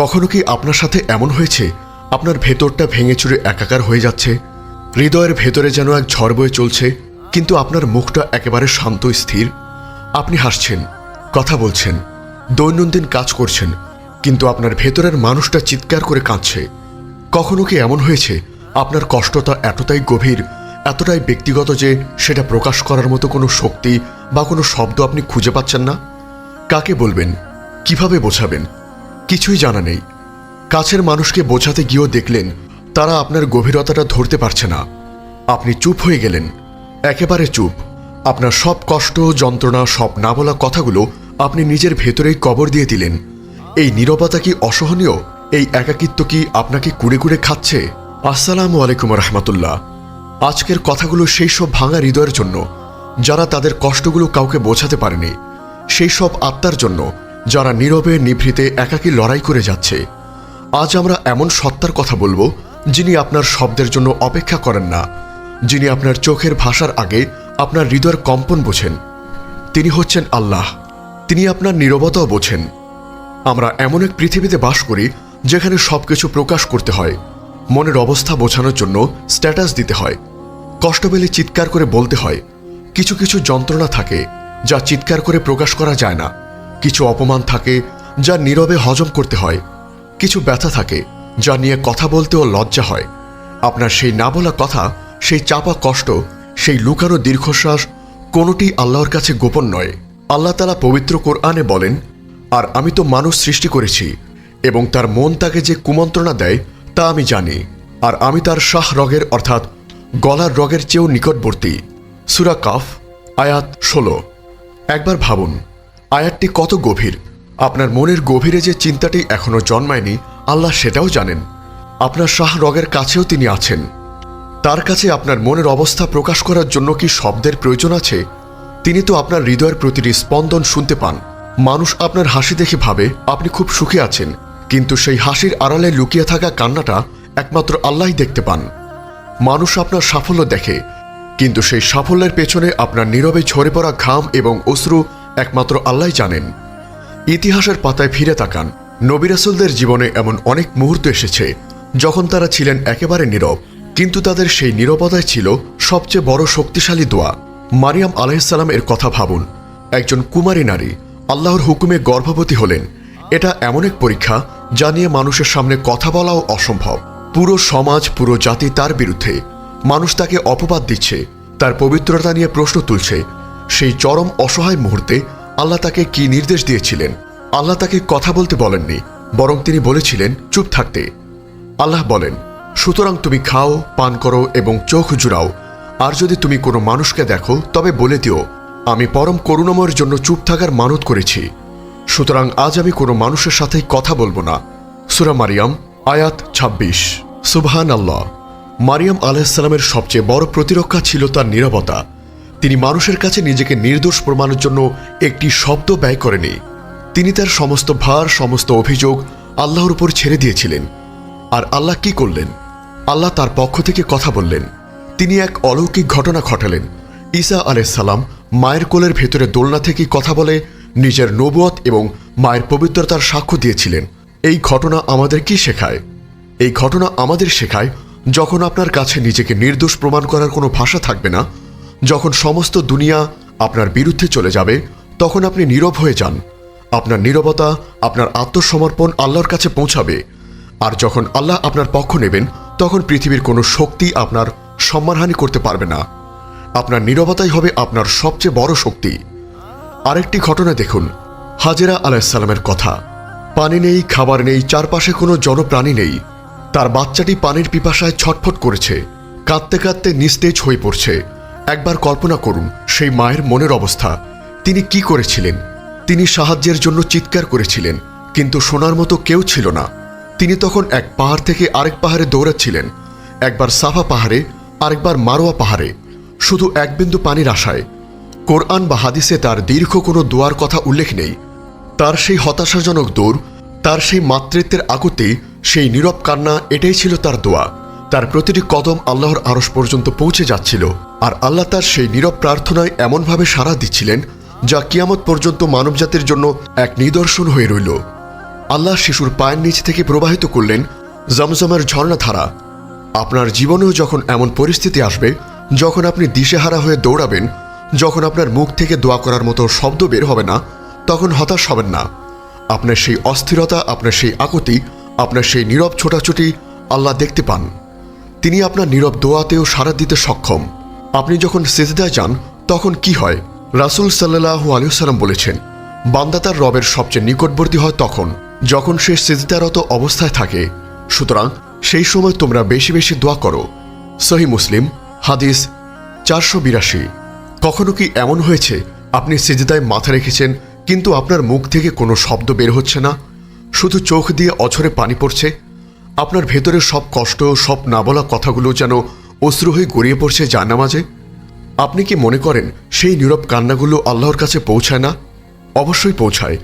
কখনো কি আপনার সাথে এমন হয়েছে? আপনার ভেতরটা ভেঙে চুরে একাকার হয়ে যাচ্ছে। হৃদয়ের ভেতরে যেন এক ঝড় বয়ে চলছে, কিন্তু আপনার মুখটা একেবারে শান্ত, স্থির। আপনি হাসছেন, কথা বলছেন, দৈনন্দিন কাজ করছেন, কিন্তু আপনার ভেতরের মানুষটা চিৎকার করে কাঁদছে। কখনো কি এমন হয়েছে? আপনার কষ্টটা এতটাই গভীর, এতটাই ব্যক্তিগত যে সেটা প্রকাশ করার মতো কোনো শক্তি বা কোনো শব্দ আপনি খুঁজে পাচ্ছেন না? কাকে বলবেন? কীভাবে বোঝাবেন? কিছুই জানা নেই। কাছের মানুষকে বোঝাতে গিয়েও দেখলেন, তারা আপনার গভীরতাটা ধরতে পারছে না। আপনি চুপ হয়ে গেলেন। একেবারে চুপ। আপনার সব কষ্ট, যন্ত্রণা, সব না বলা কথাগুলো আপনি নিজের ভেতরেই কবর দিয়ে দিলেন। এই নীরবতা কি অসহনীয়? এই একাকিত্ব কি আপনাকে কুড়ে কুড়ে খাচ্ছে? আসসালামু আলাইকুম রহমতুল্লাহ। আজকের কথাগুলো সেই সব ভাঙা হৃদয়ের জন্য, যারা তাদের কষ্টগুলো কাউকে বোঝাতে পারেনি, সেই সব আত্মার জন্য। যারা নীরবে নিভৃতে একাকী লড়াই করে যাচ্ছে। আজ আমরা এমন সত্তার কথা বলব, যিনি আপনার শব্দের জন্য অপেক্ষা করেন না, যিনি আপনার চোখের ভাষার আগে আপনার হৃদয়ের কম্পন বোঝেন। তিনি হচ্ছেন আল্লাহ, তিনি আপনার নীরবতাও বোঝেন। আমরা এমন এক পৃথিবীতে বাস করি, যেখানে সবকিছু প্রকাশ করতে হয়, মনের অবস্থা বোঝানোর জন্য স্ট্যাটাস দিতে হয় কষ্ট পেলে চিৎকার করে বলতে হয়, কিছু কিছু যন্ত্রণা থাকে, যা চিৎকার করে প্রকাশ করা যায় না। কিছু অপমান থাকে যা নীরবে হজম করতে হয়, কিছু ব্যথা থাকে যা নিয়ে কথা বলতেও লজ্জা হয়। আপনার সেই না বলা কথা, সেই চাপা কষ্ট, সেই লুকানো দীর্ঘশ্বাস কোনোটি আল্লাহর কাছে গোপন নয়। আল্লাহ তালা পবিত্র কোরআনে বলেন, আর আমি তো মানুষ সৃষ্টি করেছি এবং তার মন তাকে যে কুমন্ত্রণা দেয় তা আমি জানি। আর আমি তার শাহ রগের অর্থাৎ গলার রগের চেয়েও নিকটবর্তী। সুরা কাফ, আয়াত ষোলো। একবার ভাবুন আয়াতটি কত গভীর? আপনার মনের গভীরে যে চিন্তাটি এখনও জন্মায়নি, আল্লাহ সেটাও জানেন। আপনার শাহ রগের কাছেও তিনি আছেন। তার কাছে আপনার মনের অবস্থা প্রকাশ করার জন্য কি শব্দের প্রয়োজন আছে? তিনি তো আপনার হৃদয়ের প্রতিটি স্পন্দন শুনতে পান। মানুষ আপনার হাসি দেখে ভাবে, আপনি খুব সুখে আছেন। কিন্তু সেই হাসির আড়ালে লুকিয়ে থাকা কান্নাটা একমাত্র আল্লাহই দেখতে পান। মানুষ আপনার সাফল্য দেখে, কিন্তু সেই সাফল্যের পেছনে আপনার নীরবে ঝরে পড়া ঘাম এবং অশ্রু একমাত্র আল্লাহ জানেন। ইতিহাসের পাতায় ফিরে তাকান। নবিরাসুলদের জীবনে এমন অনেক মুহূর্ত এসেছে, যখন তারা ছিলেন একেবারে নীরব। কিন্তু তাদের সেই নীরবতায় ছিল সবচেয়ে বড় শক্তিশালী দোয়া। মারিয়াম আলাইসাল্লাম এর কথা ভাবুন। একজন কুমারী নারী, আল্লাহর হুকুমে গর্ভবতী হলেন। এটা এমন এক পরীক্ষা যা নিয়ে মানুষের সামনে কথা বলাও অসম্ভব। পুরো সমাজ, পুরো জাতি তার বিরুদ্ধে। মানুষ তাকে অপবাদ দিচ্ছে, তার পবিত্রতা নিয়ে প্রশ্ন তুলছে সেই চরম অসহায় মুহূর্তে আল্লাহ তাকে কি নির্দেশ দিয়েছিলেন? আল্লাহ তাকে কথা বলতে বলেননি, বরং তিনি বলেছিলেন, চুপ থাকতে। আল্লাহ বলেন, সুতরাং তুমি খাও, পান করো এবং চোখ জুড়াও। আর যদি তুমি কোনো মানুষকে দেখো, তবে বলে দিও, আমি পরম করুণাময়ের জন্য চুপ থাকার মানত করেছি। সুতরাং আজ আমি কোনো মানুষের সাথেই কথা বলব না। সুরা মারিয়াম, আয়াত ২৬ সুবহান আল্লাহ মারিয়াম আলাহিসাল্লামের সবচেয়ে বড় প্রতিরক্ষা ছিল তার নীরবতা। তিনি মানুষের কাছে নিজেকে নির্দোষ প্রমাণের জন্য একটি শব্দ ব্যয় করেনি। তিনি তার সমস্ত ভার, সমস্ত অভিযোগ আল্লাহর উপর ছেড়ে দিয়েছিলেন। আর আল্লাহ কি করলেন? আল্লাহ তার পক্ষ থেকে কথা বললেন। তিনি এক অলৌকিক ঘটনা ঘটালেন। ঈসা আলাইসাল্লাম মায়ের কোলের ভেতরে দোলনা থেকে কথা বলে নিজের নবুয়ত এবং মায়ের পবিত্রতার সাক্ষ্য দিয়েছিলেন। এই ঘটনা আমাদের কি শেখায়? এই ঘটনা আমাদের শেখায় যখন আপনার কাছে নিজেকে নির্দোষ প্রমাণ করার কোনো ভাষা থাকবে না যখন সমস্ত দুনিয়া আপনার বিরুদ্ধে চলে যাবে, তখন আপনি নীরব হয়ে যান। আপনার নীরবতা আপনার আত্মসমর্পণ আল্লাহর কাছে পৌঁছাবে। আর যখন আল্লাহ আপনার পক্ষ নেবেন, তখন পৃথিবীর কোনো শক্তি আপনার সম্মানহানি করতে পারবে না। আপনার নীরবতাই হবে আপনার সবচেয়ে বড় শক্তি। আরেকটি ঘটনা দেখুন, হাজেরা আলাইসাল্লামের কথা। পানি নেই, খাবার নেই, চারপাশে কোনো জনপ্রাণী নেই। তার বাচ্চাটি পানির পিপাসায় ছটফট করেছে। কাঁদতে কাঁদতে নিস্তেজ হয়ে পড়ছে। একবার কল্পনা করুন, সেই মায়ের মনের অবস্থা। তিনি কি করেছিলেন? তিনি সাহায্যের জন্য চিৎকার করেছিলেন, কিন্তু শোনার মতো কেউ ছিল না। তিনি তখন এক পাহাড় থেকে আরেক পাহাড়ে দৌড়াচ্ছিলেন, একবার সাফা পাহাড়ে, আরেকবার মারোয়া পাহাড়ে। শুধু এক বিন্দু পানির আশায়। কোরআন বা হাদিসে তার দীর্ঘ কোনো দোয়ার কথা উল্লেখ নেই। তার সেই হতাশাজনক দৌড়, তার সেই মাতৃত্বের আকুতি, সেই নীরব কান্না, এটাই ছিল তার দোয়া। তার প্রতিটি কদম আল্লাহর আরস পর্যন্ত পৌঁছে যাচ্ছিল, আর আল্লাহ তার সেই নীরব প্রার্থনায় এমনভাবে সাড়া দিচ্ছিলেন, যা কিয়ামত পর্যন্ত মানবজাতির জন্য এক নিদর্শন হয়ে রইল। আল্লাহ শিশুর পায়ের নিচ থেকে প্রবাহিত করলেন জমজমের ঝর্ণাধারা। আপনার জীবনেও যখন এমন পরিস্থিতি আসবে, যখন আপনি দিশেহারা হয়ে দৌড়াবেন, যখন আপনার মুখ থেকে দোয়া করার মতো শব্দ বের হবে না, তখন হতাশ হবেন না। আপনার সেই অস্থিরতা, আপনার সেই আকুতি, আপনার সেই নীরব ছোটাছুটি আল্লাহ দেখতে পান। তিনি আপনার নীরব দোয়াতেও সাড়া দিতে সক্ষম। আপনি যখন সেজদায় যান, তখন কি হয়? রাসুল সাল্লাহু আলিয়াল্লাম বলেছেন, বান্দা তার রবের সবচেয়ে নিকটবর্তী হয় তখন, যখন সে সেজদারত অবস্থায় থাকে। সুতরাং সেই সময় তোমরা বেশি বেশি দোয়া করো। সহি মুসলিম, হাদিস চারশো বিরাশি। কখনো কি এমন হয়েছে, আপনি সেজদায় মাথা রেখেছেন, কিন্তু আপনার মুখ থেকে কোনো শব্দ বের হচ্ছে না? শুধু চোখ দিয়ে অছরে পানি পড়ছে? আপনার ভেতরে সব কষ্ট, সব না বলা কথাগুলো যেন অশ্রু হয়ে গড়িয়ে পড়ছে জানামাজে আপনি কি মনে করেন সেই নীরব কান্নাগুলো আল্লাহর কাছে পৌঁছায় না? অবশ্যই পৌঁছায়।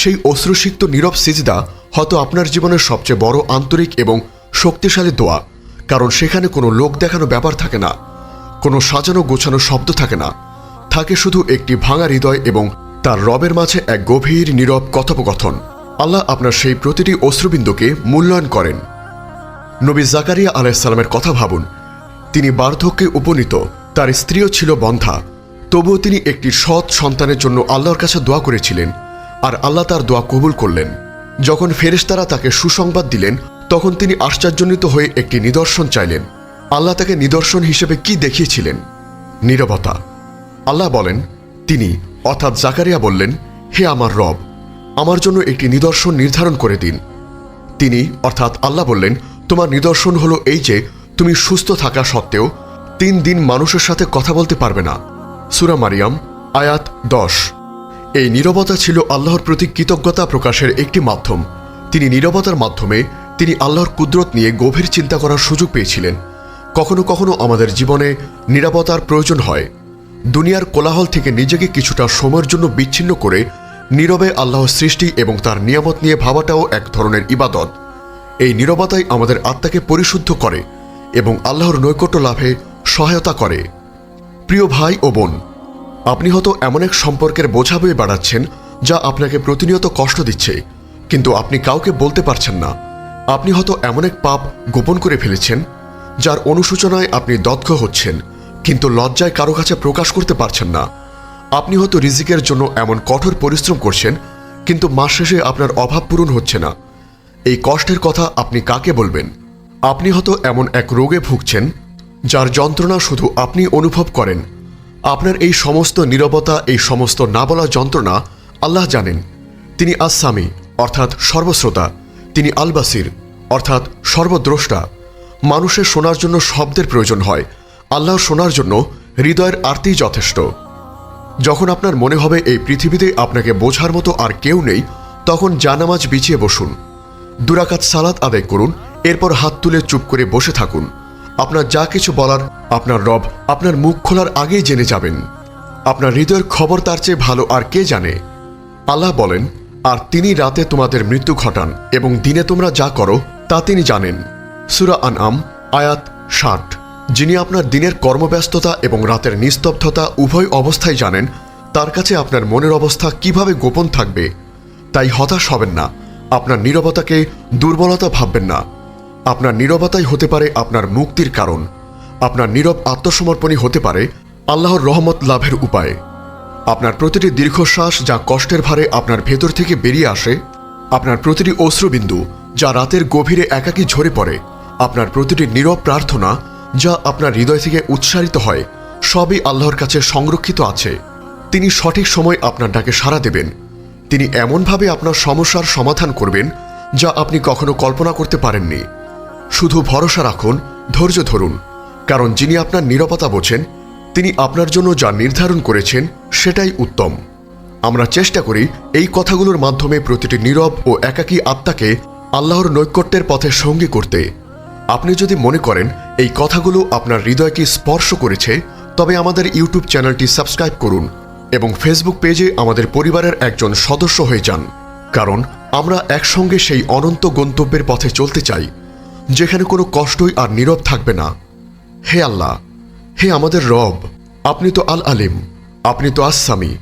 সেই অশ্রুসিক্ত নীরব সিজদা হয়তো আপনার জীবনের সবচেয়ে বড় আন্তরিক এবং শক্তিশালী দোয়া, কারণ সেখানে কোনো লোক দেখানো ব্যাপার থাকে না, কোনো সাজানো গোছানো শব্দ থাকে না। থাকে শুধু একটি ভাঙা হৃদয় এবং তার রবের মাঝে এক গভীর নীরব কথোপকথন। আল্লাহ আপনার সেই প্রতিটি অশ্রুবিন্দুকে মূল্যায়ন করেন। নবী জাকারিয়া আলাইসাল্লামের কথা ভাবুন। তিনি বার্ধক্যে উপনীত, তার স্ত্রীও ছিল বন্ধা। তবুও তিনি একটি সৎ সন্তানের জন্য আল্লাহর কাছে দোয়া করেছিলেন আর আল্লাহ তার দোয়া কবুল করলেন। যখন ফেরেশতারা তাকে সুসংবাদ দিলেন, তখন তিনি আশ্চর্যজনিত হয়ে একটি নিদর্শন চাইলেন। আল্লাহ তাকে নিদর্শন হিসেবে কি দেখিয়েছিলেন? নীরবতা। আল্লাহ বলেন, তিনি, অর্থাৎ জাকারিয়া বললেন, হে আমার রব আমার জন্য একটি নিদর্শন নির্ধারণ করে দিন। তিনি, অর্থাৎ আল্লাহ বললেন, তোমার নিদর্শন হলো এই যে, তুমি সুস্থ থাকা সত্ত্বেও তিন দিন মানুষের সাথে কথা বলতে পারবে না। সুরা মারিয়াম, আয়াত দশ। এই নীরবতা ছিল আল্লাহর প্রতি কৃতজ্ঞতা প্রকাশের একটি মাধ্যম। তিনি নীরবতার মাধ্যমে তিনি আল্লাহর কুদরত নিয়ে গভীর চিন্তা করার সুযোগ পেয়েছিলেন। কখনো কখনো আমাদের জীবনে নিরাপত্তার প্রয়োজন হয়। দুনিয়ার কোলাহল থেকে নিজেকে কিছুটা সময়ের জন্য বিচ্ছিন্ন করে নীরবে আল্লাহর সৃষ্টি এবং তার নিয়ামত নিয়ে ভাবাটাও এক ধরনের ইবাদত। এই নীরবতাই আমাদের আত্মাকে পরিশুদ্ধ করে এবং আল্লাহর নৈকট্য লাভে সহায়তা করে। প্রিয় ভাই ও বোন, আপনি হয়তো এমন এক সম্পর্কের বোঝা বয়ে বাড়াচ্ছেন যা আপনাকে প্রতিনিয়ত কষ্ট দিচ্ছে, কিন্তু আপনি কাউকে বলতে পারছেন না। আপনি হয়তো এমন এক পাপ গোপন করে ফেলেছেন, যার অনুসূচনায় আপনি দগ্ধ হচ্ছেন, কিন্তু লজ্জায় কারও কাছে প্রকাশ করতে পারছেন না। আপনি হয়তো রিজিকের জন্য এমন কঠোর পরিশ্রম করছেন, কিন্তু মাস শেষে আপনার অভাব পূরণ হচ্ছে না। এই কষ্টের কথা আপনি কাকে বলবেন? আপনি হয়তো এমন এক রোগে ভুগছেন, যার যন্ত্রণা শুধু আপনি অনুভব করেন। আপনার এই সমস্ত নীরবতা, এই সমস্ত না বলা যন্ত্রণা আল্লাহ জানেন। তিনি আসামি অর্থাৎ সর্বশ্রোতা। তিনি আলবাসির, অর্থাৎ সর্বদ্রষ্টা। মানুষের শোনার জন্য শব্দের প্রয়োজন হয়। আল্লাহ শোনার জন্য হৃদয়ের আরতি যথেষ্ট। যখন আপনার মনে হবে এই পৃথিবীতে আপনাকে বোঝার মতো আর কেউ নেই, তখন জানামাজ বিছিয়ে বসুন। দুরাকাত সালাত আদায় করুন, এরপর হাত তুলে চুপ করে বসে থাকুন। আপনার যা কিছু বলার, আপনার রব আপনার মুখ খোলার আগেই জেনে যাবেন। আপনার হৃদয়ের খবর তার চেয়ে ভালো আর কে জানে? আল্লাহ বলেন, আর তিনি রাতে তোমাদের মৃত্যু ঘটান এবং দিনে তোমরা যা করো, তা তিনি জানেন। সুরা আন আম আয়াত ষাট। যিনি আপনার দিনের কর্মব্যস্ততা এবং রাতের নিস্তব্ধতা উভয় অবস্থায় জানেন, তার কাছে আপনার মনের অবস্থা কীভাবে গোপন থাকবে, তাই হতাশ হবেন না। আপনার নীরবতাকে দুর্বলতা ভাববেন না। আপনার নীরবতাই হতে পারে আপনার মুক্তির কারণ। আপনার নীরব আত্মসমর্পণই হতে পারে আল্লাহর রহমত লাভের উপায়। আপনার প্রতিটি দীর্ঘশ্বাস যা কষ্টের ভারে আপনার ভেতর থেকে বেরিয়ে আসে, আপনার প্রতিটি অশ্রুবিন্দু যা রাতের গভীরে একাকী ঝরে পড়ে, আপনার প্রতিটি নীরব প্রার্থনা যা আপনার হৃদয় থেকে উৎসারিত হয়, সবই আল্লাহর কাছে সংরক্ষিত আছে। তিনি সঠিক সময় আপনার ডাকে সাড়া দেবেন। তিনি এমনভাবে আপনার সমস্যার সমাধান করবেন, যা আপনি কখনো কল্পনা করতে পারেননি। শুধু ভরসা রাখুন, ধৈর্য ধরুন, কারণ যিনি আপনার নিরাপত্তা বোঝেন, তিনি আপনার জন্য যা নির্ধারণ করেছেন, সেটাই উত্তম। আমরা চেষ্টা করি এই কথাগুলোর মাধ্যমে প্রতিটি নীরব ও একাকী আত্মাকে আল্লাহর নৈকট্যের পথে সঙ্গী করতে। আপনি যদি মনে করেন এই কথাগুলো আপনার হৃদয়কে স্পর্শ করেছে, তবে আমাদের ইউটিউব চ্যানেলটি সাবস্ক্রাইব করুন এবং ফেসবুক পেজে আমাদের পরিবারের একজন সদস্য হয়ে যান। কারণ আমরা একসঙ্গে সেই অনন্ত গন্তব্যের পথে চলতে চাই, যেখানে কোনো কষ্টই আর নীরব থাকবে না। হে আল্লাহ, হে আমাদের রব, আপনি তো আল আলিম আপনি তো আসামি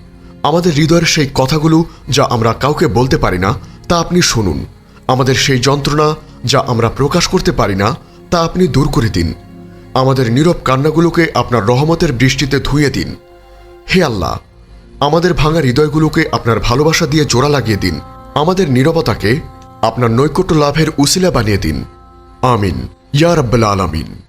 আমাদের হৃদয়ের সেই কথাগুলো যা আমরা কাউকে বলতে পারি না, তা আপনি শুনুন। আমাদের সেই যন্ত্রণা যা আমরা প্রকাশ করতে পারি না, তা আপনি দূর করে দিন। আমাদের নীরব কান্নাগুলোকে আপনার রহমতের বৃষ্টিতে ধুয়ে দিন। হে আল্লাহ, আমাদের ভাঙা হৃদয়গুলোকে আপনার ভালোবাসা দিয়ে জোড়া লাগিয়ে দিন। আমাদের নীরবতাকে আপনার নৈকট্য লাভের উসিলা বানিয়ে দিন। আমিন। ইয়া রাব্বাল আলামিন।